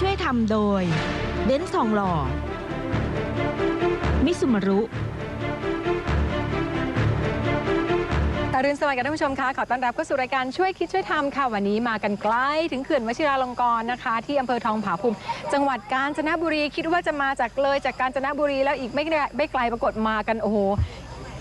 ช่วยทำโดยเบนซ์ทองหล่อ มิสุมารุอรุณสวัสดิ์ค่ะท่านผู้ชมคะขอต้อนรับเข้าสู่รายการช่วยคิดช่วยทำค่ะวันนี้มากันใกล้ถึงเขื่อนวชิราลงกรณ์นะคะ ที่อำเภอทองผาภูมิจังหวัดกาญจนบุรีคิดว่าจะมาจากเลยจากกาญจนบุรีแล้วอีกไม่ไกลไม่ไกลปรากฏมากันโอ้โห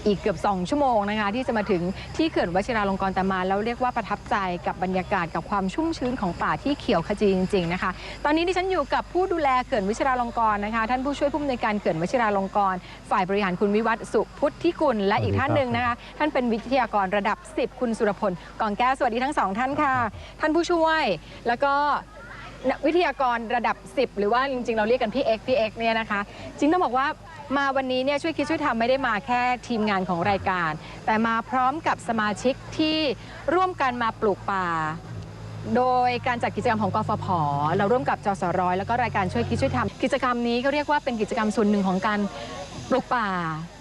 อีกเกือบ 2 ชั่วโมงนะคะ ที่จะมาถึงที่เขื่อนวชิราลงกรณ์แต่มาแล้วเรียกว่าประทับใจกับบรรยากาศกับความชุ่มชื้นของป่าที่เขียวขจีจริงๆนะคะ ตอนนี้ดิฉันอยู่กับผู้ดูแลเขื่อนวชิราลงกรณ์นะคะ ท่านผู้ช่วยผู้อำนวยการเขื่อนวชิราลงกรณ์ฝ่ายบริหารคุณวิวัฒน์สุพุทธิกุลและอีกท่านหนึ่งนะคะ ท่านเป็นวิทยากรระดับ 10 คุณสุรพลกองแก้วสวัสดีทั้งสองท่านค่ะ ท่านผู้ช่วยแล้วก็ วิทยากรระดับ 10 หรือว่าจริงๆ เราเรียกกันพี่เอ็กพี่เอ็กเนี่ยนะคะ จริงต้องบอกว่ามาวันนี้เนี่ยช่วยคิดช่วยทำไม่ได้มาแค่ทีมงานของรายการ แต่มาพร้อมกับสมาชิกที่ร่วมกันมาปลูกป่า โดยการจัดกิจกรรมของกฟผ เราร่วมกับจสร้อยแล้วก็รายการช่วยคิดช่วยทำกิจกรรมนี้ก็เรียกว่าเป็นกิจกรรมส่วนหนึ่งของการปลูกป่า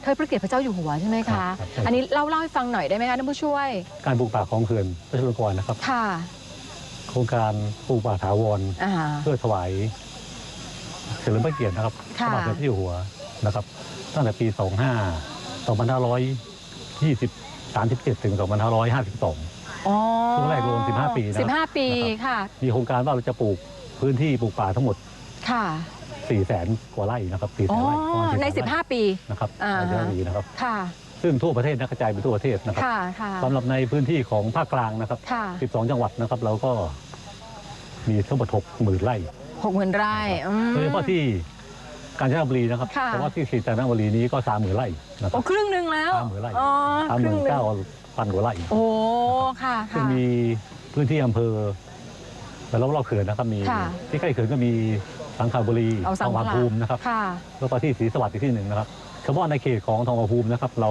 เทิดพระเกียรติพระเจ้าอยู่หัวใช่ไหมครัคะบครับใช่อันนี้เล่าเล่าให้ฟังหน่อยได้ไหมคะท่านผู้ช่วย การปลูกป่าของเขื่อนพระชลกรนะครับ ค่ะโครงการปลูกป่าถาวรอ่า เพื่อถวายเฉลิมพระเกียรตินะครับพค่ะ ระบาทสมเด็จพระเจ้าอยู่หัวนะครับ ตั้งแต่ปี 25 2520 37 ถึง 2552 อ๋อช่วงแรกรวม15ปีนะสิบห้าปีนะครับ ค่ะ มีโครงการว่าเราจะปลูกพื้นที่ปลูกป่าทั้งหมด ค่ะ 4 แสนกว่าไร่นะครับ4แสอ๋อ นไร่ประมาณ400,000ใน ไร่15 ปี นะครับอ่า ในระยะนี้นะครับ ค่ะ ซึ่งทั่วประเทศนะกระจายไปทั่วประเทศนะครับค่ะ ค่ะ สำหรับในพื้นที่ของภาคกลางนะครับ ค่ะ 12 จังหวัดนะครับ เราก็ มีทั้งหมด6หมื่นไร่หกหมื่นไร่อืม โดยเฉพาะที่กาญจนบุรีนะครับค่ะเพราะว่าที่ศรีจันทบุรีนี้ก็สามหมื่นไร่นะคโอ้รับ ครึ่งหนึ่งแล้วสามหมื่นไร่ อ๋อสามคหรึ่มื่งนหนึ่งเก้าพันกว่าไร่โอ้ค่ะซึ่งค่ะมีพื้นที่อำเภอแต่รอบๆเขื่อนนะครับมี ค่ะ ที่ใกล้เขื่อนก็มีสังขบุรีเอาสังทองขผาลาภูมินะครับ ค่ะ แล้วก็ที่ศรีสวัสดิ์อีกที่หนึ่งนะครับเฉพาะในเขตของทองผาภูมินะครับ เรา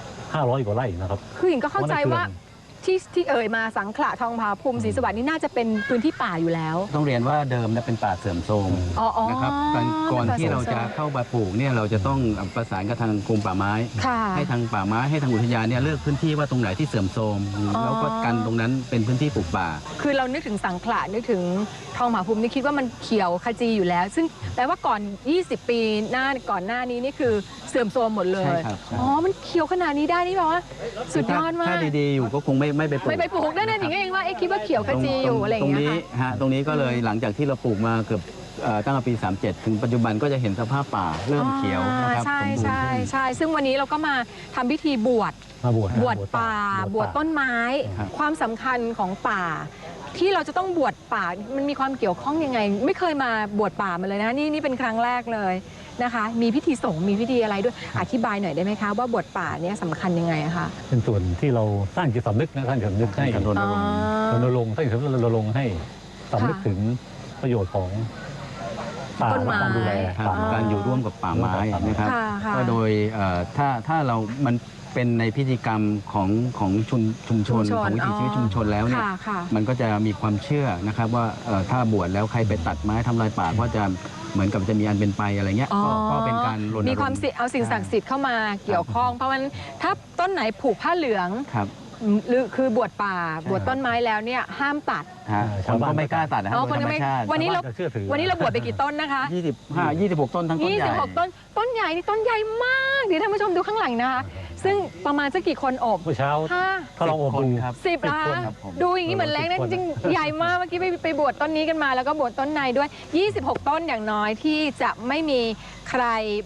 500 กว่าไร่นะครับ คือหญิงก็เข้าใจพระว่าในขื่อน ที่ที่เอ่ยมาสังขละทองผาภูมิศรีสวัสดิ์นี่น่าจะเป็นพื้นที่ป่าอยู่แล้ว ต้องเรียนว่าเดิมเนี่ยเป็นป่าเสื่อมโทรมอ๋ออ๋อนะครับก่อนก่อนที่เราจะเข้ามาปลูกเนี่ยเราจะต้องประสานกับทางกรมป่าไม้ ค่ะ ให้ทางป่าไม้ให้ทางอุทยานเนี่ยเลือกพื้นที่ว่าตรงไหนที่เสื่อมโทรมอ๋อ แล้วก็กันตรงนั้นเป็นพื้นที่ปลูกป่า คือเรานึกถึงสังขละนึกถึงทองผาภูมินี่คิดว่ามันเขียวขจีอยู่แล้ว ซึ่งแปลว่าก่อน 20 ปีหน้าก่อนหน้านี้นี่คือเสื่อมโทรมหมดเลยใช่ครับใช่ อ๋อ มันเขียวขนาดนี้ได้นี่แบบว่าสุดยอดมาถ้ากดีๆอยู่ก็คงไม่ไม่ไปปลูกไม่ไปปลูกได้นะหนิงก็เองว่าเอ๊ะคิดว่าเขียวขจีอยู่อะไรอย่างตรงเงี้ยนี้ค่ะ ฮะตรงนี้ก็เลยหลังจากที่เราปลูกมาเกือบเอ่อตั้งแต่ปี 37 ถึงปัจจุบันก็จะเห็นสภาพป่าเริ่มเขียวนะครับใช่สมบูรณ์ใช่ขึ้น ใช่ซึ่งวันนี้เราก็มาทำพิธีบวชมาบวชบวชป่า บวชต้นไม้ ครับ ความสำคัญของป่า ที่เราจะต้องบวชป่ามันมีความเกี่ยวข้องยังไง ไม่เคยมาบวชป่ามาเลยนะนี่นี่เป็นครั้งแรกเลย นะคะ มีพิธีสงฆ์มีพิธีอะไรด้วยอธิบายหน่อยได้ไหมคะว่าบวชป่าเนี่ยสำคัญยังไงอะคะ เป็นส่วนที่เราสร้างจิตสำนึกนะท่านสำนึกให้การรณรงค์รณรงค์ท่านสำรณรงค์ให้สำนึกถึงประโยชน์ของป่าต้นไม้ และการดูแล ครับป่าการอยู่ร่วมกับป่าไม้นะครับ ค่ะค่ะ ก็โดยเอ่อถ้าถ้าเรามัน เป็นในพิธีกรรมของของชุมชุมชนชุมชนของวิถีชีวิตอ๋อชุมชนแล้วเนี่ยค่ะค่ะมันก็จะมีความเชื่อนะครับว่าเอ่อถ้าบวชแล้วใครไปตัดไม้ทำลายป่าก็จะเหมือนกับจะมีอันเป็นไปอะไรเงี้ยอ๋อก็ก็เป็นการรณรงค์มีความสิเอาสิ่งศักดิ์สิทธิ์เข้ามาเกี่ยวข้อง เพราะมันถ้าต้นไหนผูกผ้าเหลืองครับ หรือคือบวชป่า บวชต้นไม้แล้วเนี่ยห้ามตัด ฮะเออผชาวมบ้าน ก็ไม่กล้าตัดนะฮะอ๋อโดยธรรมชาติคนก็ไม่วันนี้เราชาวบ้จะเชื่อถือ วันนี้เราบวชไปกี่ต้นนะคะ25 26ต้นทั้งต้นใหญ่ 26 ต้น ต้นใหญ่นี่ต้นใหญ่มากเดี๋ยวท่านผู้ชมดูข้างหลังนะคะ ซึ่งประมาณสักกี่คนอบเมื่อเช้าห้าถ้าลองอบคนดูครับสิบละคนครับผม ดูอย่างนี้เหมือนเล็กนะสิจบคนริงๆใหญ่มาก เมื่อกี้ไปไปบวชต้นนี้กันมา แล้วก็บวชต้นในด้วย 26 ต้นอย่างน้อยที่จะไม่มีใคร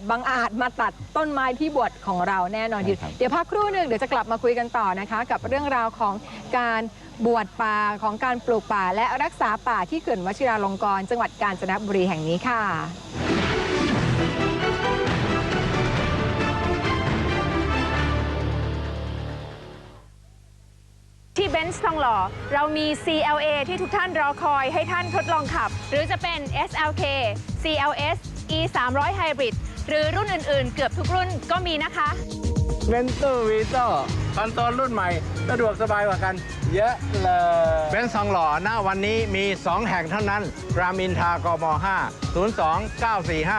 บังอาจมาตัดต้นไม้ที่บวชของเราแน่นอนใช่ครับ เดี๋ยวพักครู่หนึ่งเดี๋ยวจะกลับมาคุยกันต่อนะคะ กับเรื่องราวของการบวชป่าของการปลูกป่า และรักษาป่าที่เขื่อนวชิราลงกรณ์จังหวัดกาญจนบุรีแห่งนี้ค่ะ ที่เบนซ์ทองหล่อเรามี CLA ที่ทุกท่านรอคอยให้ท่านทดลองขับ หรือจะเป็น SLK CLS E 3 0 0 Hybrid หรือรุ่นอื่นๆ เกือบทุกรุ่นก็มีนะคะเมนเตอร์วีโต้คอนโซลรุ่นใหม่ สะดวกสบายกว่ากัน เยอะเลยเบนซ์ทองหล่อหน้าวันนี้มี 2 แห่งเท่านั้น รามอินทรากม 5 02 945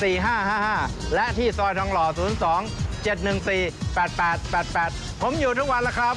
4555 และที่ซอยทองหล่อ 02 714 8888 ผมอยู่ทุกวันแล้วครับ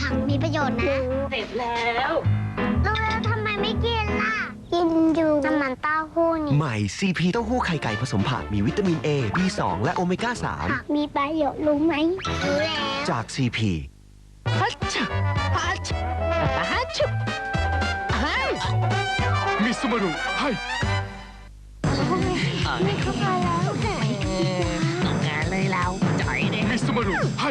ผักมีประโยชน์นะเสร็จแล้วรู้แล้วทำไมไม่กินล่ะ กินอยู่น้ำมันเต้าหู้นี่ใหม่ CP เต้าหู้ไข่ไก่ผสมผักมีวิตามิน A B2 และโอเมก้า ผักมีประโยชน์รู้ไหมรู้แล้ว 3 จาก CP มิสมารุให้ไม่เข้ามาแล้วงานเลยเราจ่อยเลยมิสมารุให้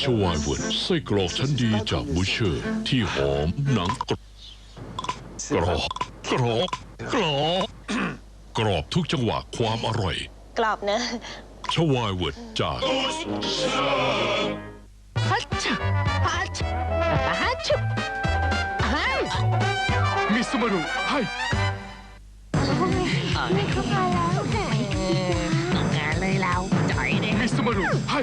ชวายเวิร์ดไส้กรอกชั้นดีจากบูเชอร์ ที่หอมหนังกรอบกรอบกรอบกรอบกรอบทุกจังหวะความอร่อย กรอบนะชวายเวิร์ดจากมิสมารุให้ไม่เข้ามาแล้วงานเลยเราจ่อยเลยมิสมารุให้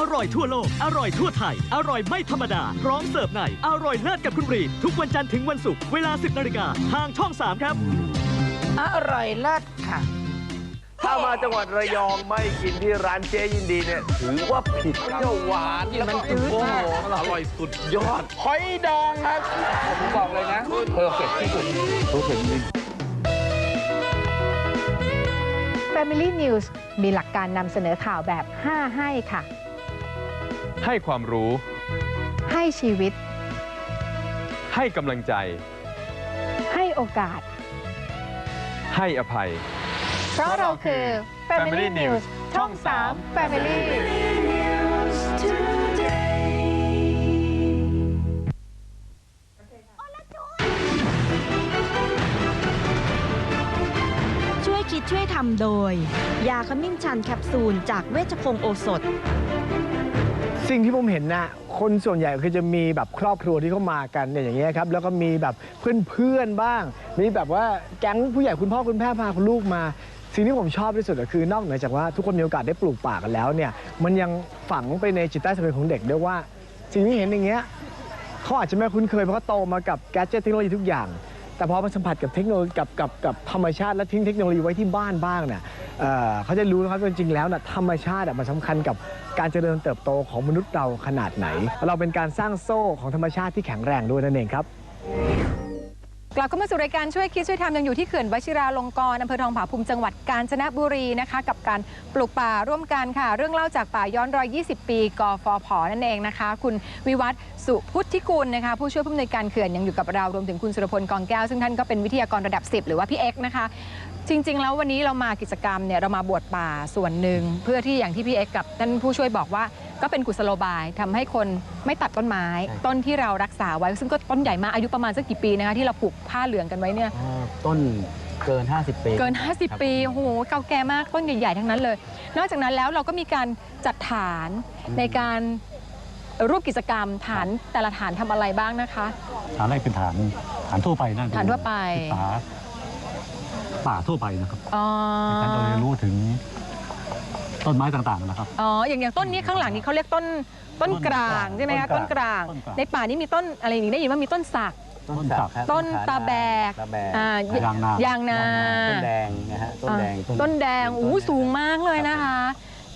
อร่อยทั่วโลก อร่อยทั่วไทย อร่อยไม่ธรรมดา พร้อมเสิร์ฟใน อร่อยเลิศกับคุณรีดทุกวันจันทร์ถึงวันศุกร์เวลา 10นาฬิกาทางช่อง 3 ครับ อร่อยเลิศค่ะ ถ้ามาจังหวัดระยองไม่กินที่ร้านเจ๊ยินดีเนี่ยถือว่าผิดเปรี้ยวหวานแล้วก็โอ้โหอร่อยสุดยอดหอยดองครับ ผมบอกเลยนะเพอร์เฟกที่สุดเพอร์เฟกจริง Family News มีหลักการนำเสนอข่าวแบบ 5 ให้ค่ะ ให้ความรู้ ให้ชีวิต ให้กำลังใจ ให้โอกาส ให้อภัย เพราะเราคือ Family News ช่อง 3 Family ช่วยคิดช่วยทำโดย ยาขมิ้นชันแคปซูลจากเวชพงศ์โอสถ สิ่งที่ผมเห็นนะคนส่วนใหญ่คือจะมีแบบครอบครัวที่เข้ามากันเนี่ยอย่างเงี้ยครับแล้วก็มีแบบเพื่อนๆบ้าง มีแบบว่าแก๊งผู้ใหญ่คุณพ่อคุณแม่พาคุณลูกมา สิ่งที่ผมชอบที่สุดก็คือนอกเหนือจากว่าทุกคนมีโอกาสได้ปลูกป่ากันแล้วเนี่ยมันยังฝังไปในจิตใต้สำนึกของเด็กด้วยว่า สิ่งที่เห็นอย่างเงี้ยเขาอาจจะไม่คุ้นเคยเพราะเขาโตมากับแกดเจตเทคโนโลยีทุกอย่าง แต่พอมาสัมผัสกับเทคโนโลยีกับกับกับธรรมชาติและทิ้งเทคโนโลยีไว้ที่บ้านบ้างเนี่ย เอ่อเขาจะรู้นะครับว่าจริงๆแล้วนะธรรมชาติอะมันสำคัญกับการเจริญเติบโตของมนุษย์เราขนาดไหน เราเป็นการสร้างโซ่ของธรรมชาติที่แข็งแรงด้วยนั่นเองครับ กลับเข้ามาสู่รายการช่วยคิดช่วยทำยังอยู่ที่เขื่อนวชิราลงกรณ์อำเภอทองผาภูมิจังหวัดกาญจนบุรีนะคะ กับการปลูกป่าร่วมกันค่ะ เรื่องเล่าจากป่าย้อนรอย 20 ปีกฟผนั่นเองนะคะ คุณวิวัฒน์สุพุทธิกุลนะคะ ผู้ช่วยผู้อำนวยการเขื่อนยังอยู่กับเรารวมถึงคุณสุรพลกองแก้ว ซึ่งท่านก็เป็นวิทยากรระดับ 10 หรือว่าพี่เอ็กซ์นะคะ จริง ๆ แล้ววันนี้เรามากิจกรรมเนี่ยเรามาบวชป่าส่วนหนึ่ง เพื่อที่อย่างที่พี่เอ็กซ์กับท่านผู้ช่วยบอกว่าก็เป็นกุศโลบายทำให้คนไม่ตัดต้นไม้ ต้นที่เรารักษาไว้ ซึ่งก็ต้นใหญ่มากอายุประมาณสักกี่ปีนะคะที่เราผูกผ้าเหลืองกันไว้เนี่ยต้นเกิน 50 ปีเกิน50 ปี โอ้โห เก่าแก่มาก ต้นใหญ่ ๆ ทั้งนั้นเลย นอกจากนั้นแล้วเราก็มีการจัดฐานในการรูปกิจกรรมฐานแต่ละฐานทำอะไรบ้างนะคะ ฐานแรกเป็นฐานฐานทั่วไปนั่นคือฐานทั่วไปศึกษา ป่าทั่วไปนะครับอ๋อในการเราเรียนรู้ถึงต้นไม้ต่างๆนะครับ อ๋ออย่างอย่างต้นนี้ข้างหลังนี้เขาเรียกต้นต้นกลางใช่ไหมคะต้ต้นนกกลาลางงต้นกลาง ในป่านี้มีต้นอะไรอีกได้ยินว่ามีต้นสัก ต้นสักต้นตาแบกตาแบกอ่ายางนายางนา ต้นแดงนะฮะต้นแดง ต้นแดงอู้สูงมากเลยนะคะ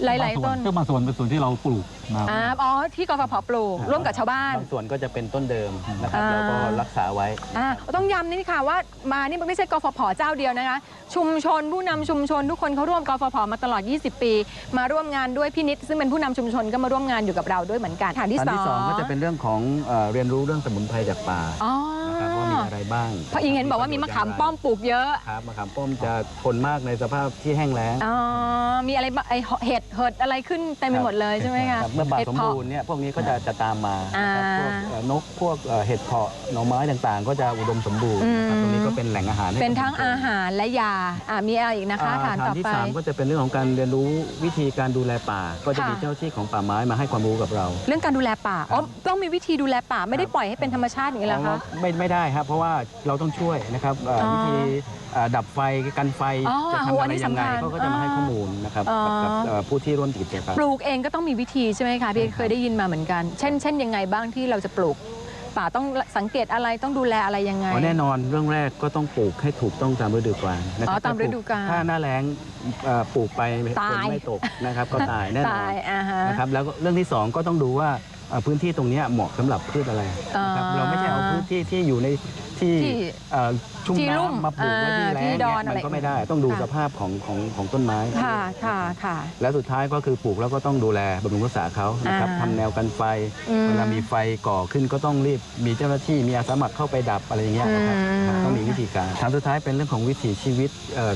หลายๆต้น ซึ่งบางส่วนเป็นส่วนที่เราปลูกมาอ่าอ๋อที่กฟผปลูก ร่วมกับชาวบ้าน บางส่วนก็จะเป็นต้นเดิมนะครับอ่า แล้วก็รักษาไว้ อ่าต้องย้ำนี่ค่ะว่ามานี่มันไม่ใช่กฟผเจ้าเดียวนะคะ ชุมชนผู้นำชุมชนทุกคนเขาร่วมกฟผมาตลอด 20 ปี มาร่วมงานด้วยพี่นิดซึ่งเป็นผู้นำชุมชนก็มาร่วมงานอยู่กับเราด้วยเหมือนกันฐานที่อันสอที่สองงก็จะเป็นเรื่องของเอ่อเรียนรู้เรื่องสมุนไพรจากป่า อ๋อนะครับว่ามี อะไรบ้างเพราะอิงเห็นบอกว่ามีมะขามป้อมปลูกเยอะครับมะขามป้อมจะทนมากในสภาพที่แห้งแล้งอ๋อมีอะไรบ้างไอเห็ดเห็ดอะไรขึ้นเต็มไปหมดเลยใช่ไหมคะรับเมื่อป่าห็ดสมเพาะบูรณ์เนี่ยพวกนี้ก็จะจะตามมานะครับอ่าพวกเอ่อนกพวกเอ่อเห็ดเพาะหน่อไม้ต่างๆ ก็จะอุดมสมบูรณ์นะครับอืมตรงนี้ก็เป็นแหล่งอาหารให้เป็นกับทั้งชุมชนอาหารและยาอ่ามีอะไรอีกนะคะอ่าฐานต่อที่ไปสามก็จะเป็นเรื่องของการเรียนรู้วิธีการดูแลป่า ก็จะค่ะมีเจ้าหน้าที่ของป่าไม้มาให้ความรู้กับเรา เรื่องการดูแลป่าอ๋อต้องมีวิธีดูแลป่าไม่ได้ปล่อยให้เป็นธรรมชาติอย่างนี้เหรอคะไม่ไม่ได้ครับเพราะว่าเราต้องช่วยนะครับเอ่อออวิธีเอ่อดับไฟกันไฟอ๋อจะโอ้ทำอัอะนไรนี้ยังไงสำคัญเขาก็จะมาให้ข้อมูลนะครับอ๋อกับกับเอ่อผู้ที่ร่วมกิจกรรม ปลูกเองก็ต้องมีวิธีใช่ไหมคะพี่เคยได้ยินมาเหมือนกัน เช่นเช่นยังไงบ้างที่เราจะปลูก ป่าต้องสังเกตอะไรต้องดูแลอะไรยังไง อ๋อแน่นอนเรื่องแรกก็ต้องปลูกให้ถูกต้องตามฤดูกาลนะคอ๋รัอตามฤดูกาล ถ้าหน้าแล้งเอ่อปลูกไปฝตานยไม่ตกนะครับก็ตายแน่นอนตายอ่าฮะ นะครับแล้วก็เรื่องที่สองก็ต้องดูว่าเอ่อพื้นที่ตรงเนี้ยเหมาะสำหรับพืชอะไรนะครับอ่า เราไม่ใช่เอาพื้นที่ที่อยู่ใน ที่ที่เอ่อชุ่มที่ลุ่มน้ำมาปลูกไว้ที่อ่าแล้ที่งดเนี่อนยอะไร มันก็ไม่ได้ต้องดูค่ะสภาพของของของต้นไม้ ค่ะค่ะค่ะ และสุดท้ายก็คือปลูกแล้วก็ต้องดูแลบำรุงรักษาเขานะครับอ่าทำแนวกันไฟ อืมเวลามีไฟก่อขึ้นก็ต้องรีบมีเจ้าหน้าที่มีอาสาสมัครเข้าไปดับอะไรอย่างเงี้ยนะครับอืม ต้องมีวิธีการทางสุดท้ายเป็นเรื่องของวิถีชีวิตเอ่อ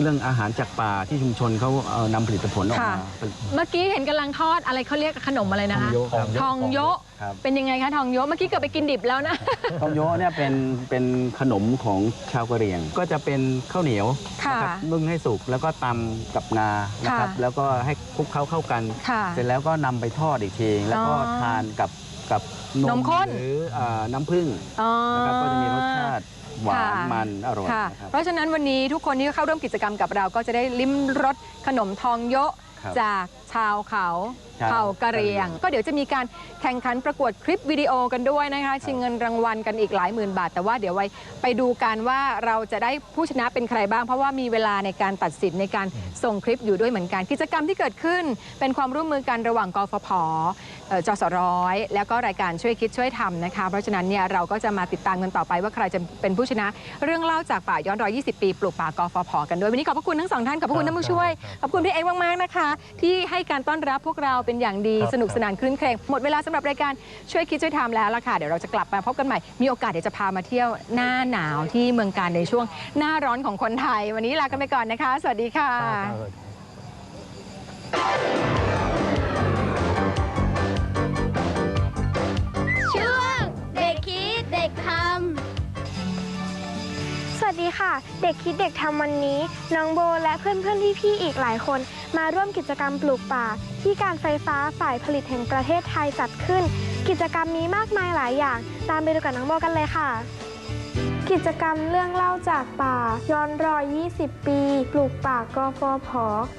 เรื่องอาหารจากป่าที่ชุมชนเขาเอานำผลิตผลออกค่ะ มาเมื่อกี้เห็นกำลังทอดอะไรเขาเรียกขนมอะไรนะคะครับทองโยะครับเป็นยังไงคะทองโยะเมื่อกี้เกือบไปกินดิบแล้วนะ ทองโยะเนี่ยเป็นเป็นขนมของชาวกะเหรี่ยง ก็จะเป็นข้าวเหนียวค่ะนะครับนึ่งให้สุกแล้วก็ตำกับงานะครับค่ะ แล้วก็ให้คลุกเคล้าเข้ากัน ค่ะ เสร็จแล้วก็นำไปทอดอีกที แล้วก็อ๋อทานกับกับนนมข้น หรือเอ่อน้ำผึ้งอ๋อ นะครับก็จะมีรสชาติ หวานค่ะมันอร่อยค่ะ นะครับ เพราะฉะนั้นวันนี้ทุกคนที่เข้าร่วมกิจกรรมกับเราก็จะได้ลิ้มรสขนมทองโยะครับ จากชาวเขาชาว เผ่ากะเหรียง ก็เดี๋ยวจะมีการแข่งขันประกวดคลิปวิดีโอกันด้วยนะคะ ชิงเงินรางวัลกันอีกหลายหมื่นบาท แต่ว่าเดี๋ยวไว้ไปดูกันว่าเราจะได้ผู้ชนะเป็นใครบ้าง เพราะว่ามีเวลาในการตัดสินในการส่งคลิปอยู่ด้วยเหมือนกัน กิจกรรมที่เกิดขึ้น เป็นความร่วมมือกันระหว่างกฟผเอ่อจสร้อยแล้วก็รายการช่วยคิดช่วยทำนะคะ เพราะฉะนั้นเนี่ยเราก็จะมาติดตามกันต่อไปว่าใครจะเป็นผู้ชนะ เรื่องเล่าจากป่าย้อนรอย 20 ปี ปลูกป่ากฟผกันด้วยวันนี้ขอบพระคุณทั้งสองท่านขอบพระคุณท่านผู้ช่วยขอบคุณพี่เอ็กซ์มากๆนะคะ ที่ให้การต้อนรับพวกเราเป็นอย่างดีครับสนุกสนานคลื่นเครงหมดเวลาสำหรับรายการช่วยคิดช่วยทำแล้วล่ะค่ะ เดี๋ยวเราจะกลับมาพบกันใหม่ มีโอกาสเดี๋ยวจะพามาเที่ยวหน้าหนาวที่เมืองการในช่วงหน้าร้อนของคนไทย วันนี้ลากันไปก่อนนะคะ สวัสดีค่ะช่วงเด็กคิดเด็กทำสวัสดีค่ะ เด็กคิดเด็กทำวันนี้ น้องโบและเพื่อนๆพี่ๆอีกหลายคน มาร่วมกิจกรรมปลูกป่า ที่การไฟฟ้าฝ่ายผลิตแห่งประเทศไทยจัดขึ้น กิจกรรมมีมากมายหลายอย่าง ตามไปดูกับน้องโบกันเลยค่ะ กิจกรรมเรื่องเล่าจากป่า ย้อนรอย 20 ปี ปลูกป่ากฟผ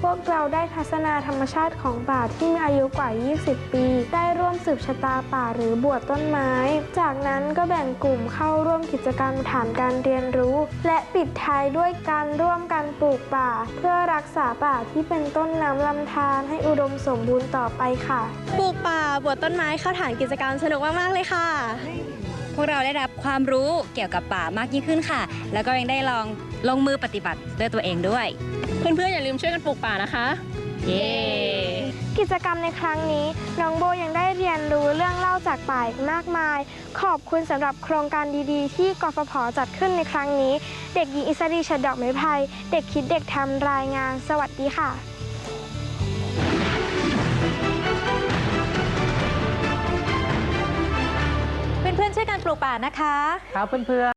พวกเราได้ทัศนาธรรมชาติของป่าที่มีอายุกว่า 20 ปี ได้ร่วมสืบชะตาป่าหรือบวชต้นไม้ จากนั้นก็แบ่งกลุ่มเข้าร่วมกิจกรรมฐานการเรียนรู้ และปิดท้ายด้วยการร่วมกันปลูกป่า เพื่อรักษาป่าที่เป็นต้นน้ำลำธารให้อุดมสมบูรณ์ต่อไปค่ะ ปลูกป่าบวชต้นไม้เข้าฐานกิจกรรมสนุกมาก ๆ เลยค่ะ วกเราได้รับความรู้เกี่ยวกับป่ามากยิ่งขึ้นค่ะ แล้วก็ยังได้ลองลงมือปฏิบัติด้วยตัวเองด้วย เพื่อนๆอย่าลืมช่วยกันปลูกป่านะคะ เย้ กิจกรรมในครั้งนี้ น้องโบยังได้เรียนรู้เรื่องเล่าจากป่าอีกมากมาย ขอบคุณสำหรับโครงการดีๆ ที่กฟผจัดขึ้นในครั้งนี้ เด็กหญิงอิสรีชดดอกไม้ไผ่เด็กคิดเด็กทำรายงาน สวัสดีค่ะ ปลูกป่านะคะ ครับเพื่อนๆ